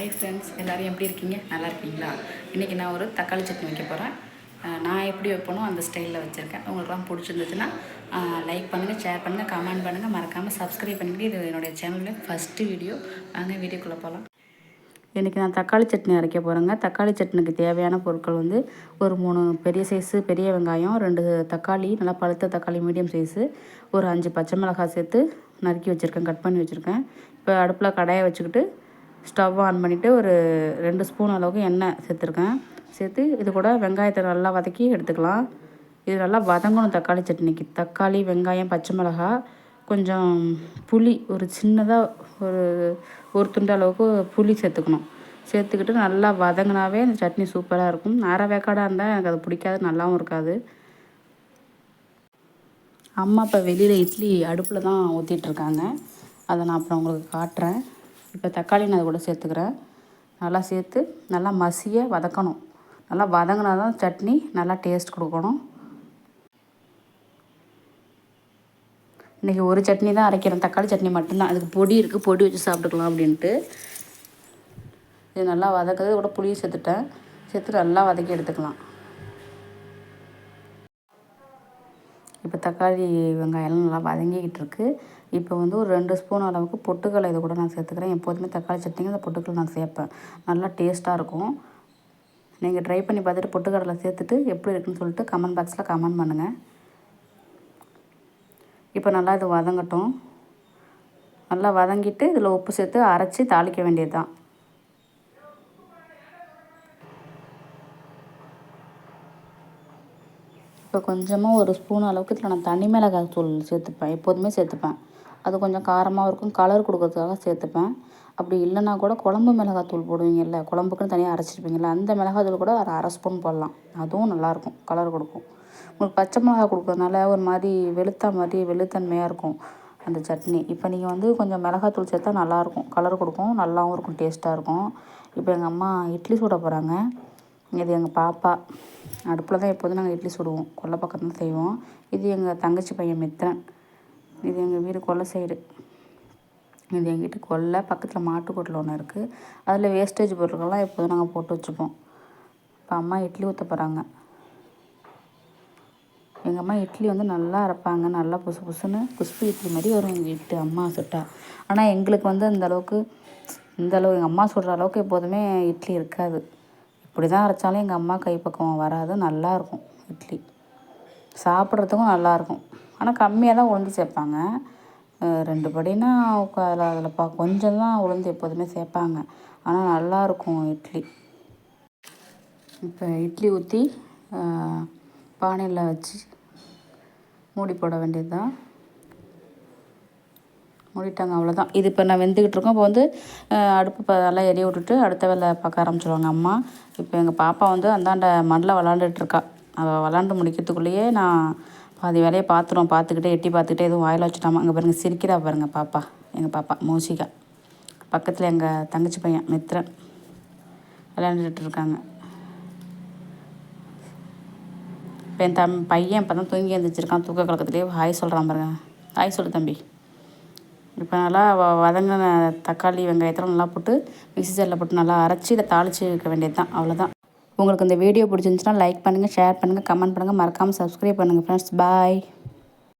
Hi friends எல்லோரும் எப்படி இருக்கீங்க? நல்லா இருக்கீங்களா? இன்றைக்கி நான் ஒரு தக்காளி சட்னி வைக்க போகிறேன் நான் எப்படி வைப்பனோ அந்த ஸ்டைலில் வச்சுருக்கேன். உங்களுக்குலாம் பிடிச்சிருந்துச்சுன்னா லைக் பண்ணுங்கள் ஷேர் பண்ணுங்கள் கமெண்ட் பண்ணுங்கள் மறக்காமல் சப்ஸ்கிரைப் பண்ணிட்டு இது என்னுடைய சேனலில் ஃபஸ்ட்டு வீடியோ வாங்க வீடியோக்குள்ளே போகலாம் இன்றைக்கி நான் தக்காளி சட்னி அரைக்க போகிறேங்க தக்காளி சட்னிக்கு தேவையான பொருட்கள் வந்து ஒரு மூணு பெரிய சைஸு பெரிய வெங்காயம் ரெண்டு தக்காளி நல்லா பழுத்த தக்காளி மீடியம் சைஸு ஒரு அஞ்சு பச்சை மிளகாய் சேர்த்து நறுக்கி வச்சுருக்கேன் கட் பண்ணி வச்சுருக்கேன். இப்போ அடுப்பில் கடாயை வச்சுக்கிட்டு ஸ்டவ் ஆன் பண்ணிவிட்டு ஒரு ரெண்டு ஸ்பூன் அளவுக்கு எண்ணெய் சேர்த்துருக்கேன். சேர்த்து இது கூட வெங்காயத்தை நல்லா வதக்கி எடுத்துக்கலாம். இது நல்லா வதங்கணும் தக்காளி சட்னிக்கு. தக்காளி வெங்காயம் பச்சை மிளகா கொஞ்சம் புளி ஒரு சின்னதாக ஒரு ஒரு துண்டு அளவுக்கு புளி சேர்த்துக்கணும். சேர்த்துக்கிட்டு நல்லா வதங்கினாவே அந்த சட்னி சூப்பராக இருக்கும். அரை வேக்காடாக இருந்தால் எனக்கு அது பிடிக்காது நல்லாவும் இருக்காது. அம்மா இப்போ வெளியில் இட்லி அடுப்பில் தான் ஊற்றிட்டுருக்காங்க அதை நான் அப்புறம் உங்களுக்கு காட்டுறேன். இப்போ தக்காளி நான் கூட சேர்த்துக்கிறேன். நல்லா சேர்த்து நல்லா மசிய வதக்கணும். நல்லா வதங்கினா தான் சட்னி நல்லா டேஸ்ட் கொடுக்கணும். இன்றைக்கி ஒரு சட்னி தான் அரைக்கிறேன். தக்காளி சட்னி மட்டும்தான். அதுக்கு பொடி இருக்குது பொடி வச்சு சாப்பிட்டுக்கலாம் அப்படின்ட்டு. இது நல்லா வதக்குறது கூட புளியும் சேர்த்துட்டேன். சேர்த்து நல்லா வதக்கி எடுத்துக்கலாம். இப்போ தக்காளி வெங்காயம்லாம் நல்லா வதங்கிக்கிட்டு இருக்குது இப்போ வந்து ஒரு ரெண்டு ஸ்பூன் அளவுக்கு பொட்டுக்கடலை இதை கூட நான் சேர்த்துக்கிறேன். எப்போதுமே தக்காளி சட்னிக்கு அந்த பொட்டுக்கடலை நான் சேர்ப்பேன். நல்லா டேஸ்ட்டாக இருக்கும். நீங்கள் ட்ரை பண்ணி பார்த்துட்டு பொட்டுக்கடலை சேர்த்துட்டு எப்படி இருக்குன்னு சொல்லிட்டு கமெண்ட் பாக்ஸில் கமெண்ட் பண்ணுங்கள் இப்போ நல்லா இது வதங்கட்டும். நல்லா வதங்கிட்டு இதில் உப்பு சேர்த்து அரைச்சி தாளிக்க வேண்டியது தான் இப்போ கொஞ்சமாக ஒரு ஸ்பூன் அளவுக்கு இதில் நான் தனி மிளகாய் தூள் சேர்த்துப்பேன். எப்போதுமே சேர்த்துப்பேன். அது கொஞ்சம் காரமாக இருக்கும். கலர் கொடுக்கறதுக்காக சேர்த்துப்பேன். அப்படி இல்லைனா கூட குழம்பு மிளகாத்தூள் போடுவீங்கல்ல குழம்புக்குன்னு தனியாக அரைச்சிருப்பீங்கள்ல அந்த மிளகாத்தூள் கூட ஒரு அரை ஸ்பூன் போடலாம். அதுவும் நல்லாயிருக்கும். கலர் கொடுக்கும். உங்களுக்கு பச்சை மிளகா கொடுக்கறதுனால ஒரு மாதிரி வெளுத்த மாதிரி வெளுத்தன்மையாக இருக்கும் அந்த சட்னி. இப்போ நீங்கள் வந்து கொஞ்சம் மிளகாத்தூள் சேர்த்தா நல்லாயிருக்கும். கலர் கொடுக்கும். நல்லாவும் இருக்கும். டேஸ்ட்டாக இருக்கும். இப்போ எங்கள் அம்மா இட்லி சுட போகிறாங்க இது எங்கள் பாப்பா. அடுப்பில் தான் எப்போதும் நாங்கள் இட்லி சுடுவோம். கொல்லை பக்கம் தான் செய்வோம். இது எங்கள் தங்கச்சி பையன் மித்திரன் இது எங்கள் வீடு கொல்லை சைடு இது எங்கிட்ட கொல்லை பக்கத்தில் மாட்டுக்கொட்டில் ஒன்று இருக்குது அதில் வேஸ்டேஜ் பொருட்கள்லாம் எப்போதும் நாங்கள் போட்டு வச்சுப்போம். இப்போ அம்மா இட்லி ஊற்ற போகிறாங்க எங்கள் அம்மா இட்லி வந்து நல்லா அரைப்பாங்க. நல்லா புசு புசுன்னு குஸ்பு இட்லி மாதிரி வரும் எங்கள் வீட்டு அம்மா சுட்டா. ஆனால் எங்களுக்கு வந்து அந்த அளவுக்கு இந்த அளவு எங்கள் அம்மா சுடுற அளவுக்கு எப்போதுமே இட்லி இருக்காது. இப்படி தான் அரைச்சாலும் எங்கள் அம்மா கைப்பக்கம் வராது நல்லாயிருக்கும் இட்லி. சாப்பிட்றதுக்கும் நல்லாயிருக்கும். ஆனால் கம்மியாக தான் உளுந்து சேர்ப்பாங்க. ரெண்டு படினா அதில் அதில் பா கொஞ்சம் தான் உளுந்து எப்போதுமே சேர்ப்பாங்க. ஆனால் நல்லாயிருக்கும் இட்லி. இப்போ இட்லி ஊற்றி பானையில் வச்சு மூடி போட வேண்டியது தான் மூடிட்டாங்க அவ்வளோதான் இது இப்போ நான் வெந்துக்கிட்டு இருக்கோம். இப்போ வந்து அடுப்பு எல்லாம் எரிய விட்டுட்டு அடுத்த வேலை பார்க்க ஆரம்பிச்சிருவாங்க அம்மா. இப்போ எங்கள் பாப்பா வந்து அந்தாண்ட மண்ணில் விளாண்டுட்ருக்கா அவள் விளாண்டு முடிக்கிறதுக்குள்ளேயே நான் பாதி வேலையை பார்த்துருவோம் பார்த்துக்கிட்டே எட்டி பார்த்துக்கிட்டே எதுவும் வாயில் வச்சுட்டாமா அங்கே பாருங்கள் சிரிக்கிறா பாருங்கள் பாப்பா. எங்கள் பாப்பா மோசிகா. பக்கத்தில் எங்கள் தங்கச்சி பையன் மித்ரன். விளையாண்டுட்டு இருக்காங்க. இப்போ என் தம் பையன் இப்போ தான் தூங்கி எழுந்திரிச்சிருக்கான் தூக்க கலக்கத்துலேயே ஹாய் சொல்கிறான் பாருங்க. ஹாய் சொல்லு தம்பி. இப்போ நல்லா வதங்கின தக்காளி வெங்காயத்தெல்லாம் நல்லா போட்டு மிக்சி ஜாரில் போட்டு நல்லா அரைச்சி இதை தாளித்து வைக்க வேண்டியது தான் அவ்வளோதான் உங்களுக்கு இந்த வீடியோ பிடிச்சிருந்துச்சுன்னா லைக் பண்ணுங்கள் ஷேர் பண்ணுங்கள் கமெண்ட் பண்ணுங்கள் மறக்காமல் சப்ஸ்கிரைப் பண்ணுங்கள் ஃப்ரெண்ட்ஸ் பாய்